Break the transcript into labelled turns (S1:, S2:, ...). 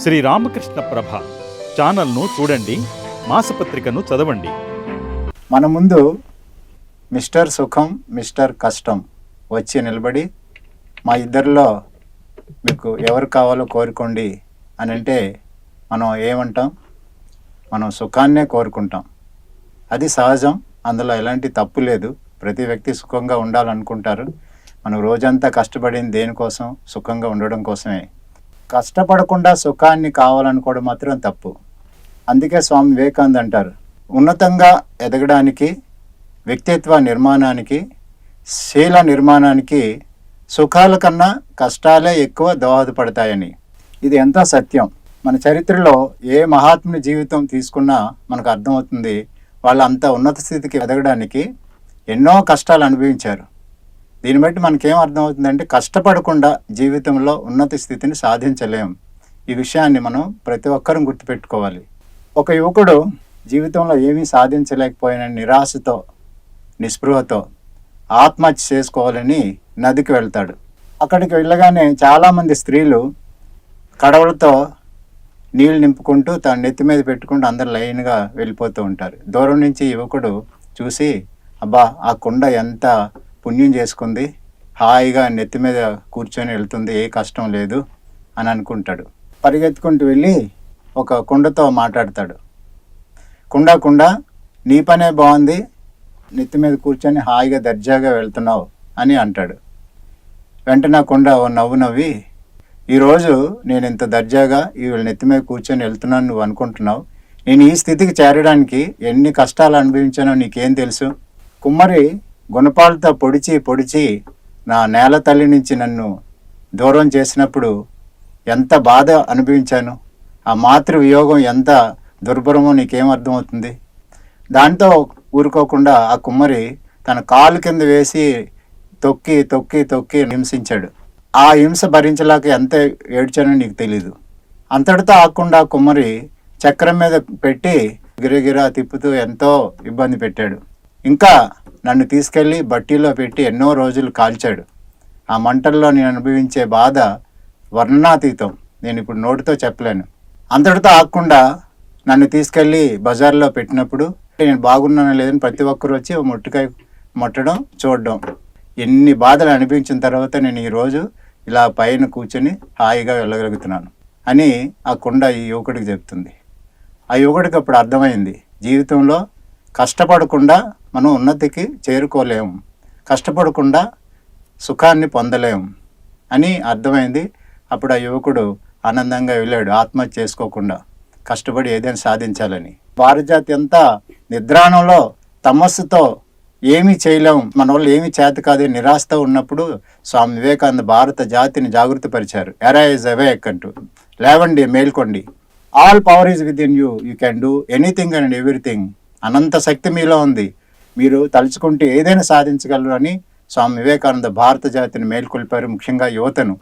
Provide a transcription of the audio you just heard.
S1: శ్రీ రామకృష్ణ ప్రభ ఛానల్ను చూడండి మాసపత్రికను చదవండి.
S2: మన ముందు మిస్టర్ సుఖం మిస్టర్ కష్టం వచ్చి నిలబడి మా ఇద్దరిలో మీకు ఎవరు కావాలో కోరుకోండి అని అంటే మనం ఏమంటాం? మనం సుఖాన్నే కోరుకుంటాం. అది సహజం అందులో ఎలాంటి తప్పు లేదు. ప్రతి వ్యక్తి సుఖంగా ఉండాలనుకుంటారు. మనం రోజంతా కష్టపడింది దేనికోసం? సుఖంగా ఉండడం కోసమే. కష్టపడకుండా సుఖాన్ని కావాలనుకోవడం మాత్రం తప్పు. అందుకే స్వామి వివేకానంద్ అంటారు ఉన్నతంగా ఎదగడానికి వ్యక్తిత్వ నిర్మాణానికి శీల నిర్మాణానికి సుఖాల కన్నా కష్టాలే ఎక్కువ దోహదపడతాయని. ఇది ఎంత సత్యం. మన చరిత్రలో ఏ మహాత్ముని జీవితం తీసుకున్నా మనకు అర్థమవుతుంది వాళ్ళు అంత ఉన్నత స్థితికి ఎదగడానికి ఎన్నో కష్టాలు అనుభవించారు. దీన్ని బట్టి మనకేం అర్థమవుతుందంటే కష్టపడకుండా జీవితంలో ఉన్నత స్థితిని సాధించలేం. ఈ విషయాన్ని మనం ప్రతి ఒక్కరం గుర్తుపెట్టుకోవాలి. ఒక యువకుడు జీవితంలో ఏమీ సాధించలేకపోయిన నిరాశతో నిస్పృహతో ఆత్మహత్య చేసుకోవాలని నదికి వెళ్తాడు. అక్కడికి వెళ్ళగానే చాలామంది స్త్రీలు కడవలతో నీళ్ళు నింపుకుంటూ తన నెత్తి మీద పెట్టుకుంటూ అందరు లైన్గా వెళ్ళిపోతూ ఉంటారు. దూరం నుంచి యువకుడు చూసి అబ్బా ఆ కుండ ఎంత పుణ్యం చేసుకుంది. హాయిగా నెత్తి మీద కూర్చొని వెళ్తుంది. ఏ కష్టం లేదు అని అనుకుంటాడు. పరిగెత్తుకుంటూ వెళ్ళి ఒక కుండతో మాట్లాడతాడు. కుండ కుండ నీ పనే బాగుంది నెత్తి మీద కూర్చొని హాయిగా దర్జాగా వెళ్తున్నావు అని అంటాడు. వెంటనే కుండ ఓ నవ్వు నవ్వి ఈరోజు నేను ఇంత దర్జాగా ఈ వీళ్ళ నెత్తి మీద కూర్చొని వెళ్తున్నాను నువ్వు అనుకుంటున్నావు. నేను ఈ స్థితికి చేరడానికి ఎన్ని కష్టాలు అనుభవించానో నీకేం తెలుసు కుమ్మరి గుణపాలతో పొడిచి పొడిచి నా నేల తల్లి నుంచి నన్ను దూరం చేసినప్పుడు ఎంత బాధ అనుభవించాను? ఆ మాతృ వియోగం ఎంత దుర్భరమో నీకేం అర్థమవుతుంది? దాంతో ఊరుకోకుండా ఆ కుమ్మరి తన కాలు కింద వేసి తొక్కి తొక్కి తొక్కి హింసించాడు. ఆ హింస భరించలేక ఎంత ఏడ్చానో నీకు తెలీదు. అంతటితో ఆకుండా కుమ్మరి చక్రం మీద పెట్టి గిరగిరా తిప్పుతూ ఎంతో ఇబ్బంది పెట్టాడు. ఇంకా నన్ను తీసుకెళ్ళి బట్టీలో పెట్టి ఎన్నో రోజులు కాల్చాడు. ఆ మంటల్లో నేను అనుభవించే బాధ వర్ణనాతీతం. నేను ఇప్పుడు నోటితో చెప్పలేను. అంతటితో ఆగకుండా నన్ను తీసుకెళ్ళి బజార్లో పెట్టినప్పుడు నేను బాగున్నానో లేదని ప్రతి ఒక్కరు వచ్చి ఓ ముట్టడం మొట్టడం చూడడం. ఎన్ని బాధలు అనిపించిన తర్వాత నేను ఈరోజు ఇలా పైన కూర్చొని హాయిగా వెళ్ళగలుగుతున్నాను అని ఆ కుండ ఈ యువకుడికి చెప్తుంది. ఆ యువకుడికి అప్పుడు అర్థమైంది. జీవితంలో కష్టపడకుండా మనం ఉన్నతికి చేరుకోలేము కష్టపడకుండా సుఖాన్ని పొందలేము అని అర్థమైంది. అప్పుడు ఆ యువకుడు ఆనందంగా వెళ్ళాడు. ఆత్మహత్య చేసుకోకుండా కష్టపడి ఏదైనా సాధించాలని. భారతజాతి అంతా నిద్రాణంలో తమస్సుతో ఏమీ చేయలేము మన వాళ్ళు ఏమీ చేత కాదు నిరాశతో ఉన్నప్పుడు స్వామి వివేకానంద భారత జాతిని జాగృతపరిచారు. ఎరైజ్ అవేక్ అంటూ లేవండి మేల్కోండి. All power is within you you can do anything and everything అనంత శక్తి మీలో ఉంది. మీరు తలుచుకుంటే ఏదైనా సాధించగలరు అని స్వామి వివేకానంద భారత జాతిని మేల్కొల్పారు ముఖ్యంగా యువతను.